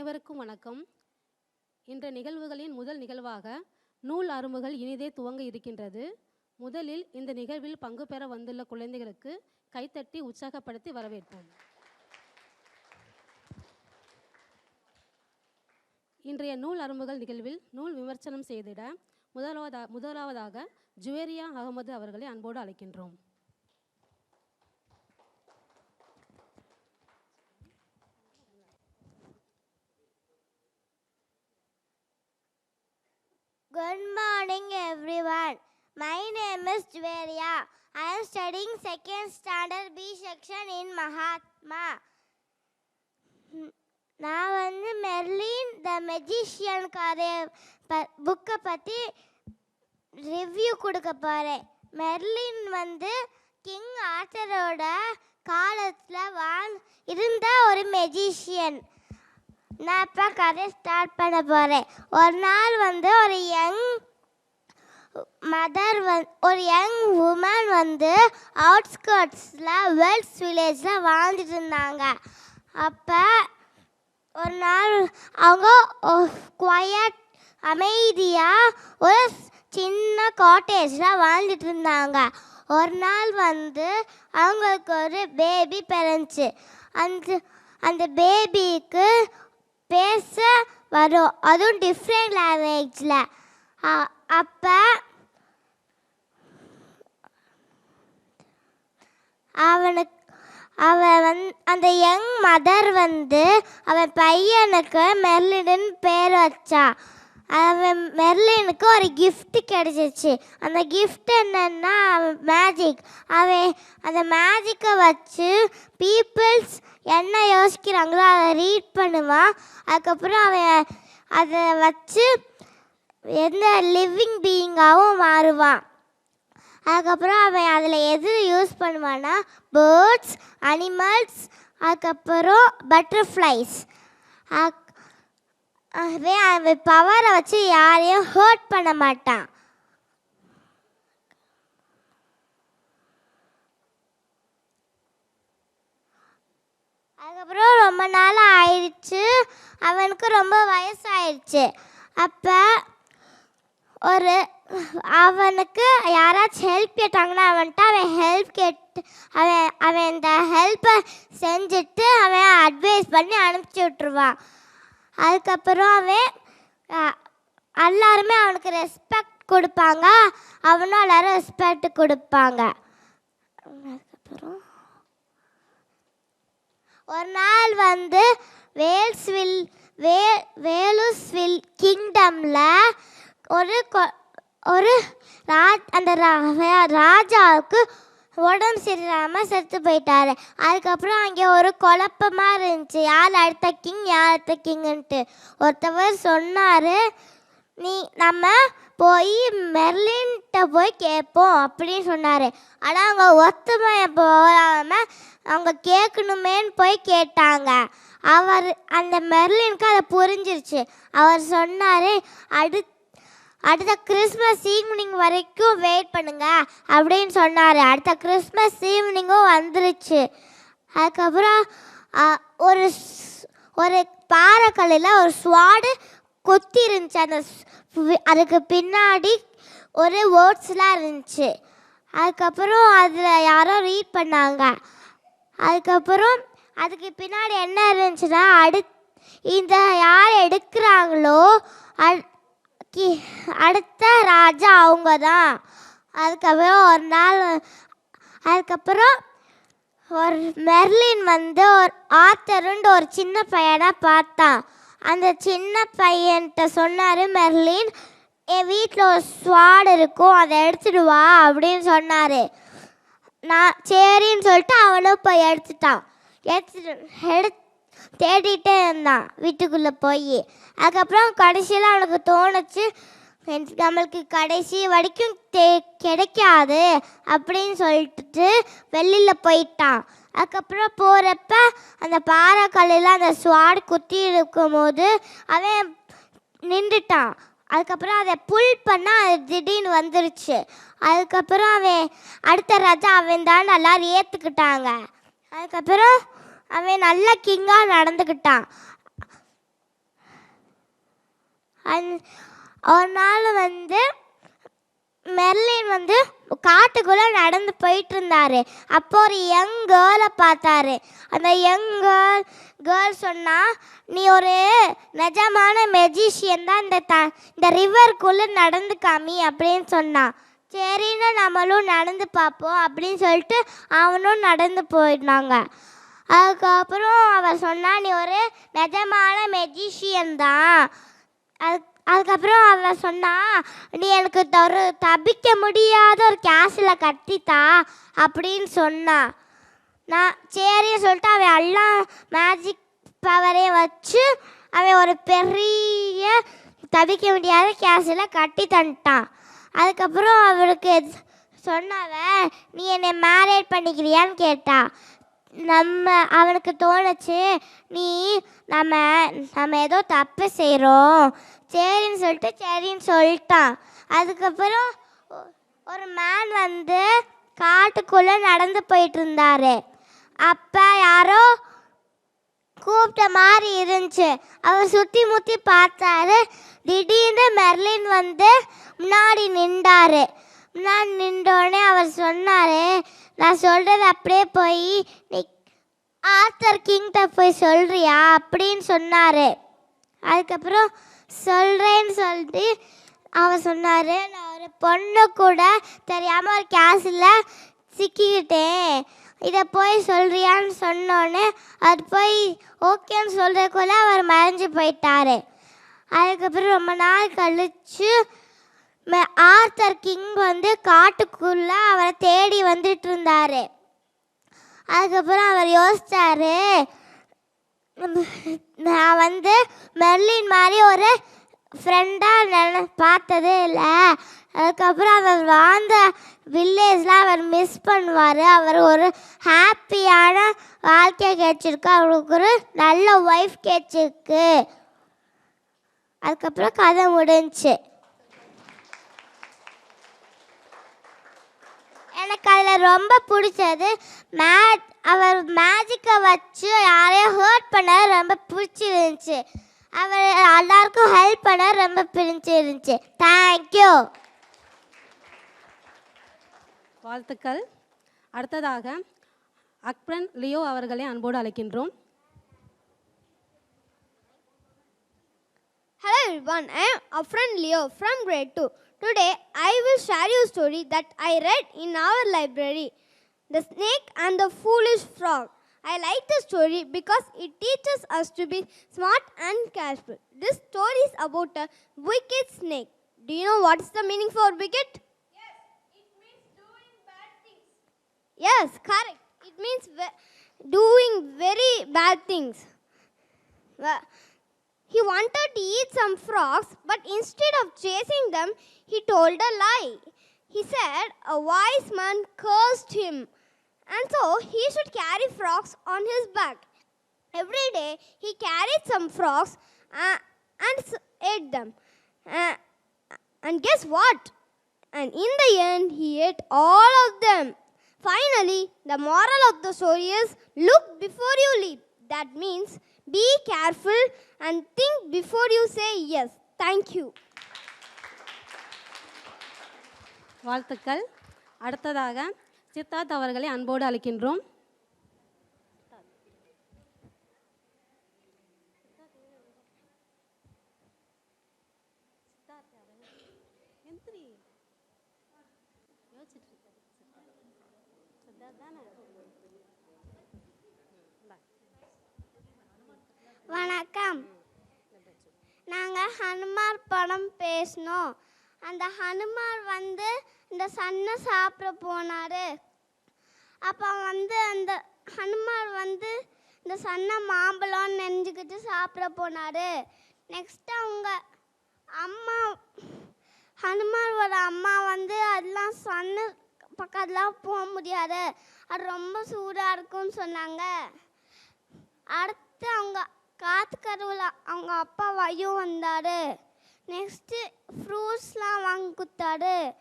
அனைவருக்கும் வணக்கம். இன்றைய நிகழ்வுகளின் முதல் நிகழ்வாக நூல் அரும்புகள் இனிதே துவங்க இருக்கின்றது. முதலில் இந்த நிகழ்வில் பங்கு பெற வந்துள்ள குழந்தைகளுக்கு கைத்தட்டி உற்சாகப்படுத்தி வரவேற்போம். இன்றைய நூல் அரும்புகள் நிகழ்வில் நூல் விமர்சனம் செய்திட முதலாவதா முதலாவதாக ஜுவேரியா அகமது அவர்களை அன்போடு அழைக்கின்றோம். Good morning, everyone. My name is Jveria. I am studying second standard B section in Mahatma. ம், நான் வந்து மெர்லின் த மெஜிஷியன் கதை ப புக்கை பற்றி ரிவ்யூ கொடுக்க போகிறேன் மெர்லின் வந்து கிங் ஆர்த்தரோட காலத்தில் வாழ் இருந்த ஒரு மெஜிஷியன் நான் இப்போ கதை ஸ்டார்ட் பண்ண போகிறேன் ஒரு நாள் வந்து ஒரு யங் மதர் வந் ஒரு யங் உமன் வந்து அவுட்ஸ்கர்ட்ஸில் வெல்ஸ் வில்லேஜில் வாழ்ந்துட்டு இருந்தாங்க. அப்போ ஒரு நாள் அவங்க குவயட் அமைதியாக ஒரு சின்ன காட்டேஜில் வாழ்ந்துட்டு இருந்தாங்க. ஒரு நாள் வந்து அவங்களுக்கு ஒரு பேபி பிறந்துச்சு. அந்த அந்த பேபிக்கு பேச வரும். அதுவும் டிஃப்ரெண்ட் லாங்குவேஜில் அப்போ அவனுக்கு அவன் வந் அந்த யங் மதர் வந்து அவன் பையனுக்கு மெர்லின் பேர் வச்சா அவன் மெர்லினுக்கு ஒரு கிஃப்ட் கிடைச்சிச்சு. அந்த கிஃப்ட் என்னன்னா மேஜிக் அவன் அந்த மேஜிக்கை வச்சு பீப்புள்ஸ் என்ன யோசிக்கிறாங்களோ அதை ரீட் பண்ணுவான் அதுக்கப்புறம் அவன் அதை வச்சு எந்த லிவிங் பீயிங்காகவும் மாறுவான் அதுக்கப்புறம் அவன் அதில் எது யூஸ் பண்ணுவான்னா பேர்ட்ஸ் அனிமல்ஸ் அதுக்கப்புறம் பட்டர்ஃப்ளைஸ் ஆகவே அவன் பவரை வச்சு யாரையும் ஹர்ட் பண்ண மாட்டான். அதுக்கப்புறம் ரொம்ப நாள் ஆயிடுச்சு. அவனுக்கு ரொம்ப வயசாயிடுச்சு. அப்போ ஒரு அவனுக்கு யாராச்சும் ஹெல்ப் கேட்டாங்கன்னா அவன்கிட்ட அவன் ஹெல்ப் கேட்டு அவன் அவன் இந்த ஹெல்ப்பை செஞ்சுட்டு அவன் அட்வைஸ் பண்ணி அனுப்பிச்சி விட்ருவான் அதுக்கப்புறம் அவன் எல்லாருமே அவனுக்கு ரெஸ்பெக்ட் கொடுப்பாங்க. அவனும் எல்லாரும் ரெஸ்பெக்ட் கொடுப்பாங்க. அதுக்கப்புறம் ஒரு நாள் வந்து வேல்ஸ்வில் வே வேலுஸ்வில் கிங்டமில் ஒரு கொ- ஒரு ராஜ் அந்த ரா- ராஜாவுக்கு உடம்பு சரியில்லாமல் செத்து போயிட்டாரு. அதுக்கப்புறம் அங்கே ஒரு குழப்பமாக இருந்துச்சு. யார் அடுத்த கிங் யார் அடுத்த கிங்குன்ட்டு ஒருத்தவர் சொன்னார் நீ நம்ம போய் மெர்லின்கிட்ட போய் கேட்போம் அப்படின்னு சொன்னார். ஆனால் அவங்க ஒத்துமை போகாமல் அவங்க கேட்கணுமேன்னு போய் கேட்டாங்க. அவர் அந்த மெர்லினுக்கு அதை புரிஞ்சிருச்சு. அவர் சொன்னார் அடுத்து அடுத்த கிறிஸ்மஸ் ஈவினிங் வரைக்கும் வெயிட் பண்ணுங்க அப்படின்னு சொன்னார். அடுத்த கிறிஸ்மஸ் ஈவினிங்கும் வந்துருச்சு. அதுக்கப்புறம் ஒரு ஸ்- ஒரு பாறைக்கல்லில் ஒரு ஸ்வாடு கொத்தி இருந்துச்சு. அந்த ஸ்- அதுக்கு பின்னாடி ஒரு வேர்ட்ஸ்லாம் இருந்துச்சு. அதுக்கப்புறம் அதில் யாரோ ரீட் பண்ணாங்க. அதுக்கப்புறம் அதுக்கு பின்னாடி என்ன இருந்துச்சுன்னா அடு இந்த யார் எடுக்கிறாங்களோ அ- கி- அடுத்த ராஜா அவங்க தான் அதுக்கப்புறம் ஒரு நாள் அதுக்கப்புறம் ஒரு மெர்லின் வந்து ஒரு ஆத்தருண்டு ஒரு சின்ன பையனை பார்த்தான். அந்த சின்ன பையன்கிட்ட சொன்னார் மெர்லின் என் வீட்டில் ஒரு ஸ்வாடு இருக்கும் அதை எடுத்துட்டு வா அப்படின்னு சொன்னார். நான் சரின்னு சொல்லிட்டு அவனும் போய் எடுத்துட்டான். எடுத்துட்டு எடு தேடிட்டே இருந்தான் வீட்டுக்குள்ளே போய். அதுக்கப்புறம் கடைசியில் அவனுக்கு தோணுச்சு நம்மளுக்கு கடைசி வரைக்கும் தே கிடைக்காது அப்படின்னு சொல்லிட்டு வெளியில் போயிட்டான். அதுக்கப்புறம் போகிறப்ப அந்த பாறை கல்லில் அந்த ஸ்வாட் குத்தி இருக்கும் போது அவன் நின்றுட்டான். அதுக்கப்புறம் அதை புல் பண்ணால் அது திடீர்னு வந்துருச்சு. அதுக்கப்புறம் அவன் அடுத்த ராஜா அவன் தான் எல்லாரும் ஏற்றுக்கிட்டாங்க அதுக்கப்புறம் அவன் நல்ல கிங்காக நடந்துக்கிட்டான் அந்- ஒரு நாள் வந்து மெர்லின் வந்து காட்டுக்குள்ளே நடந்து போயிட்டு இருந்தாரு அப்போ ஒரு யங் கேர்ளை பார்த்தாரு. அந்த யங் கேர்ள் கேர்ள் சொன்னால் நீ ஒரு நிஜமான மெஜிஷியன் தான். இந்த த இந்த ரிவருக்குள்ளே நடந்து காமி அப்படின்னு சொன்னான் சரின்னு நம்மளும் நடந்து பார்ப்போம் அப்படின்னு சொல்லிட்டு அவனும் நடந்து போயிட்டாங்க அதுக்கப்புறம் அவர் சொன்னா நீ ஒரு நிஜமான மெஜிஷியன் தான். அது அதுக்கப்புறம் அவள் சொன்னா நீ எனக்கு ஒரு தப்பிக்க முடியாத ஒரு கேஸில் கட்டித்தா அப்படின்னு சொன்னான் நான் சரின்னு சொல்லிட்டு அவன் எல்லாம் மேஜிக் பவரே வச்சு அவன் ஒரு பெரிய தவிக்க முடியாத கேஸில் கட்டி தந்துட்டான். அதுக்கப்புறம் அவருக்கு சொன்னவ நீ என்னை மேரேட் பண்ணிக்கிறியான்னு கேட்டா. நம்ம அவனுக்கு தோணுச்சு நீ நம்ம நம்ம ஏதோ தப்பு செய்கிறோம் சரின்னு சொல்லிட்டு சரின்னு சொல்லிட்டான். அதுக்கப்புறம் ஒரு மேன் வந்து காட்டுக்குள்ளே நடந்து போயிட்டு இருந்தாரு அப்போ யாரோ கூப்பிட்ட மாதிரி இருந்துச்சு. அவர் சுற்றி முற்றி பார்த்தாரு. திடீர்னு மெர்லின் வந்து முன்னாடி நின்றாரு. முன்னாடி நின்றோடனே அவர் சொன்னார் நான் சொல்கிறது அப்படியே போய் நீ ஆர்த்தர் கிங்கிட்ட போய் சொல்கிறியா அப்படின்னு சொன்னார். அதுக்கப்புறம் சொல்கிறேன்னு சொல்லிட்டு அவர் சொன்னார் நான் ஒரு பொண்ணு கூட தெரியாமல் ஒரு கேஸில் சிக்கிக்கிட்டேன். இதை போய் சொல்கிறியான்னு சொன்னோன்னே அது போய் ஓகேன்னு சொல்கிறதுக்குள்ளே அவர் மறைஞ்சு போயிட்டாரு. அதுக்கப்புறம் ரொம்ப நாள் கழிச்சு ஆர்த்தர் கிங் வந்து காட்டுக்குள்ளே அவரை தேடி வந்துட்டு இருந்தார் அதுக்கப்புறம் அவர் யோசிச்சாரு நான் வந்து மெர்லின் மாதிரி ஒரு ஃப்ரெண்டாக நின பார்த்ததே இல்லை. அதுக்கப்புறம் அவர் வாழ்ந்த வில்லேஜில் அவர் மிஸ் பண்ணுவார். அவர் ஒரு ஹாப்பியான வாழ்க்கை கிடச்சிருக்கு. அவருக்கு ஒரு நல்ல ஒய்ஃப் கிடச்சிருக்கு. அதுக்கப்புறம் கதை முடிஞ்சுச்சு. எனக்கு அதில் ரொம்ப பிடிச்சது. மே அவர் மேஜிக்கை வச்சு யாரையும் ஹர்ட் பண்ண ரொம்ப பிடிச்சிருந்துச்சு. அவர் எல்லாருக்கும் ஹெல்ப் பண்ண ரொம்ப பிடிச்சிருந்துச்சு. தேங்க்யூ வாழ்த்துக்கள். அடுத்ததாக அக்பரன் லியோ அவர்களை அன்போடு அழைக்கின்றோம். Everyone, I am Afran Leo from grade 2. Today I will share you a story that I read in our library The Snake and the Foolish Frog. I like the story because it teaches us to be smart and careful. This story is about a wicked snake. Do you know what is the meaning for wicked? Yes, it means doing bad things. Yes, correct. It means doing very bad things. He wanted to eat some frogs, but instead of chasing them, he told a lie. He said a wise man cursed him, and so he should carry frogs on his back. Every day he carried some frogs uh, and ate them. Uh, and guess what? And in the end, he ate all of them. Finally, the moral of the story is look before you leap. That means be careful and think before you say yes. Thank you வாழ்த்துக்கள் அடுத்ததாக சித்தார்த் அவர்களை அன்போடு அழைக்கின்றோம் வணக்கம். நாங்கள் ஹனுமார் படம் பேசினோம். அந்த ஹனுமார் வந்து இந்த சன்னை சாப்பிட போனார். அப்போ வந்து அந்த ஹனுமார் வந்து இந்த சன்னை மாம்பழம் நெஞ்சுக்கிட்டு சாப்பிட போனார். நெக்ஸ்ட்டு அவங்க அம்மா ஹனுமாரோட அம்மா வந்து அதெல்லாம் சன்னு பக்கத்துலாம் போக முடியாது. அது ரொம்ப சூடாக இருக்கும்னு சொன்னாங்க. அடுத்து அவங்க காத்து கருவில் அவங்க அப்பா வையும் வந்தார். நெக்ஸ்ட்டு ஃப்ரூட்ஸ்லாம் வாங்கி கொடுத்தாரு.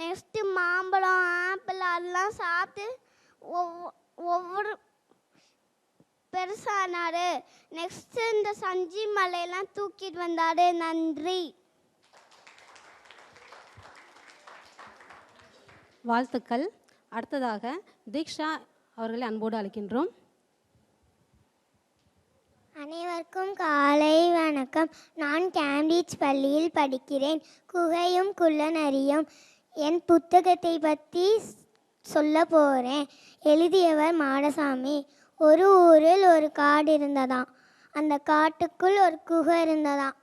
நெக்ஸ்ட்டு மாம்பழம் ஆப்பிள் அதெல்லாம் சாப்பிட்டு ஒவ்வொ ஒவ்வொரு பெருசானாரு. நெக்ஸ்ட்டு இந்த சஞ்சி மலையெல்லாம் தூக்கிட்டு வந்தாரு. நன்றி. வாழ்த்துக்கள். அடுத்ததாக தீக்ஷா அவர்களை அன்போடு அழைக்கின்றோம். அனைவருக்கும் காலை வணக்கம். நான் கேம்பிரிட்ஜ் பள்ளியில் படிக்கிறேன். குகையும் குள்ளநரியும். என் புத்தகத்தை பற்றி சொல்ல போகிறேன் எழுதியவர் மாடசாமி. ஒரு ஊரில் ஒரு காடு இருந்ததாம். அந்த காட்டுக்குள் ஒரு குகை இருந்ததாம்.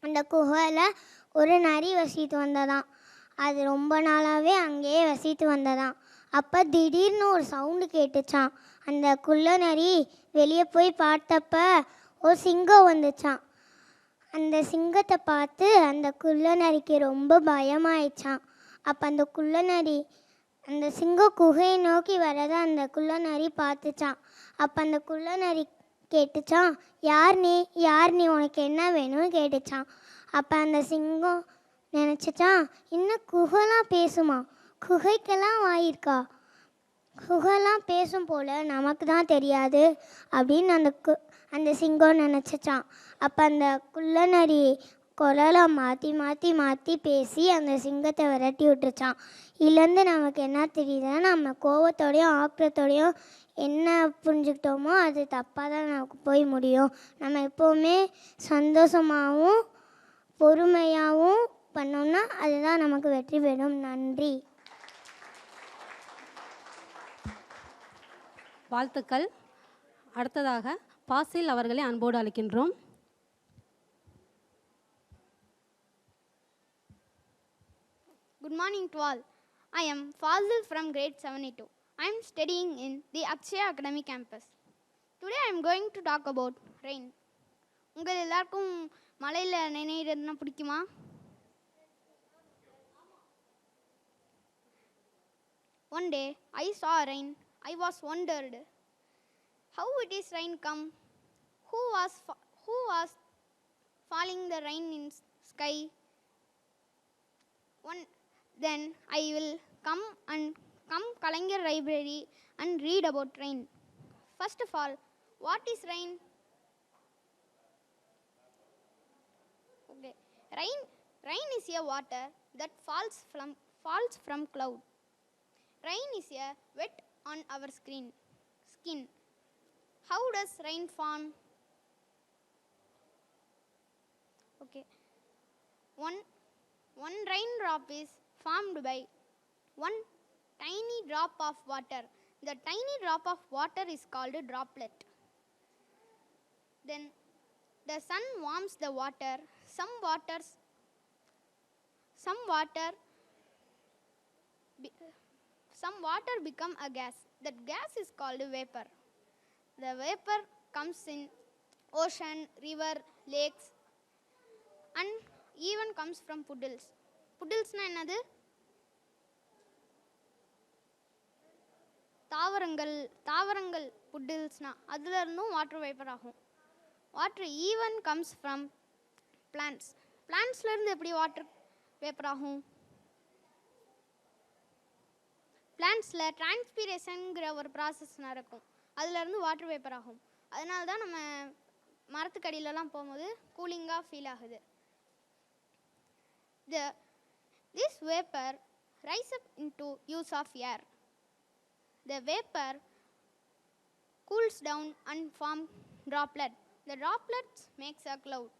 அந்த குகையில் ஒரு நரி வசித்து வந்ததாம். அது ரொம்ப நாளாகவே அங்கேயே வசித்து வந்ததாம். அப்போ திடீர்னு ஒரு சவுண்டு கேட்டுச்சான் அந்த குள்ள நரி வெளியே போய் பார்த்தப்ப ஒரு சிங்கம் வந்துச்சான் அந்த சிங்கத்தை பார்த்து அந்த குள்ள நரிக்கு ரொம்ப பயமாயிடுச்சான் அப்போ அந்த குள்ள நரி அந்த சிங்கம் குகையை நோக்கி வரதை அந்த குள்ள நரி பார்த்துச்சான் அப்போ அந்த குள்ள நரி கேட்டுச்சான் யார் நீ? யார் நீ? உனக்கு என்ன வேணும்னு கேட்டுச்சான் அப்போ அந்த சிங்கம் நினச்சிச்சான் இன்னும் குகைலாம் பேசுமா? குகைக்கெல்லாம் வாயிருக்கா? குகைலாம் பேசும் போல நமக்கு தான் தெரியாது அப்படின்னு அந்த கு அந்த சிங்கம் நினச்சிச்சான் அப்போ அந்த குள்ளநரி குரலை மாற்றி மாற்றி மாற்றி பேசி அந்த சிங்கத்தை விரட்டி விட்டுச்சான் இதுலேருந்து நமக்கு என்ன தெரியுதுன்னா நம்ம கோவத்தோடையும் ஆக்கிரத்தோடையும் என்ன புரிஞ்சுக்கிட்டோமோ அது தப்பாக தான் நமக்கு போய் முடியும். நம்ம எப்போவுமே சந்தோஷமாகவும் பொறுமையாகவும் பண்ணோம்னா அதுதான் நமக்கு வெற்றி பெறும். நன்றி. வாழ்த்துக்கள் அடுத்ததாக பாசில் அவர்களை அன்போடு அழைக்கின்றோம் Good morning to all. I am Fazil from grade 72. I am studying in the Akshaya Academy campus. Today I am going to talk about rain. உங்கள் எல்லாருக்கும் மழையில் நினைறதுனா பிடிக்குமா One day I saw rain. I was wondered how it is rain come. Who was who was falling the rain in sky? one then i will come and come kalanger library and read about rain first of all what is rain okay rain rain is a water that falls from falls from cloud rain is a wet on our screen skin how does rain form okay one one raindrop is formed by one tiny drop of water. The tiny drop of water is called a droplet. Then the sun warms the water. Some waters, some water, some water become a gas. That gas is called vapor. The vapor comes in ocean, river, lakes, and even comes from puddles. புட்டில்ஸ்னா என்னது தாவரங்கள் தாவரங்கள் புட்டில்ஸ்னா அதுல இருந்தும் water vapour ஆகும் water even comes from plants பிளான்ட்ஸ்லேருந்து எப்படி water vapour ஆகும் பிளான்ஸில் டிரான்ஸ்பிரேஷனுங்கிற ஒரு ப்ராசஸ் நடக்கும் அதுலேருந்து வாட்டர் வேப்பர் ஆகும் அதனால தான் நம்ம மரத்துக்கடியிலலாம் போகும்போது கூலிங்காக ஃபீல் ஆகுது the this vapour rise up into use of air the vapour cools down and form droplet the droplets makes a cloud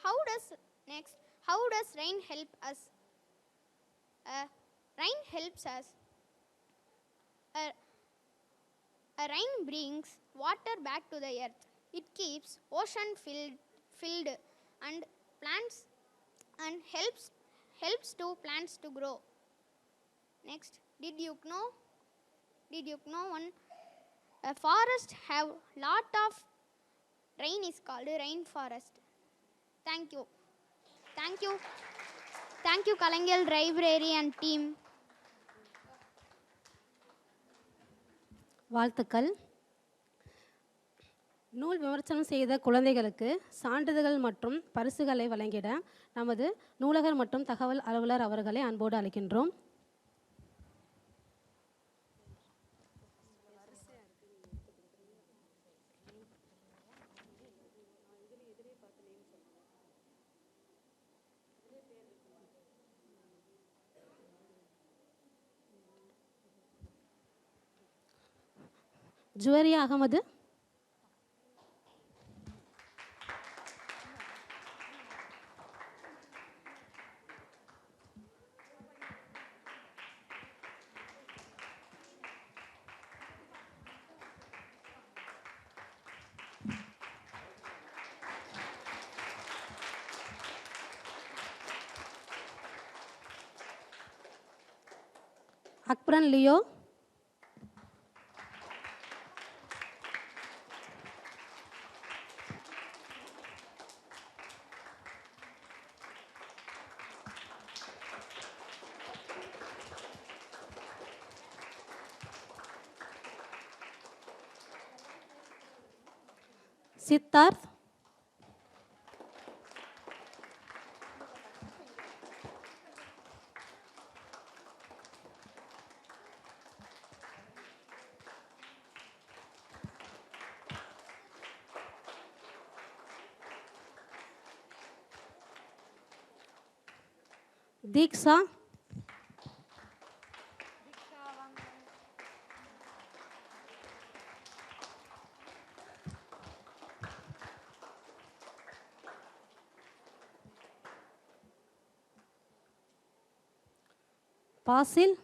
how does next how does rain help us Uh, rain helps us. A rain brings water back to the earth. It keeps ocean filled, filled and plants and helps helps to plants to grow. Next, did you know? Did you know one? A forest have lot of rain is called rainforest. Thank you. Thank you. Thank you Kalaignar Library and team வாழ்த்துக்கள். நூல் விமர்சனம் செய்த குழந்தைகளுக்கு சான்றிதழ்கள் மற்றும் பரிசுகளை வழங்கிட நமது நூலகர் மற்றும் தகவல் அலுவலர் அவர்களை அன்போடு அழைக்கின்றோம். ஜுவரியா அகமது. அக்பரன் லியோ. சித்தார்த் தீக்ஷா பாசில்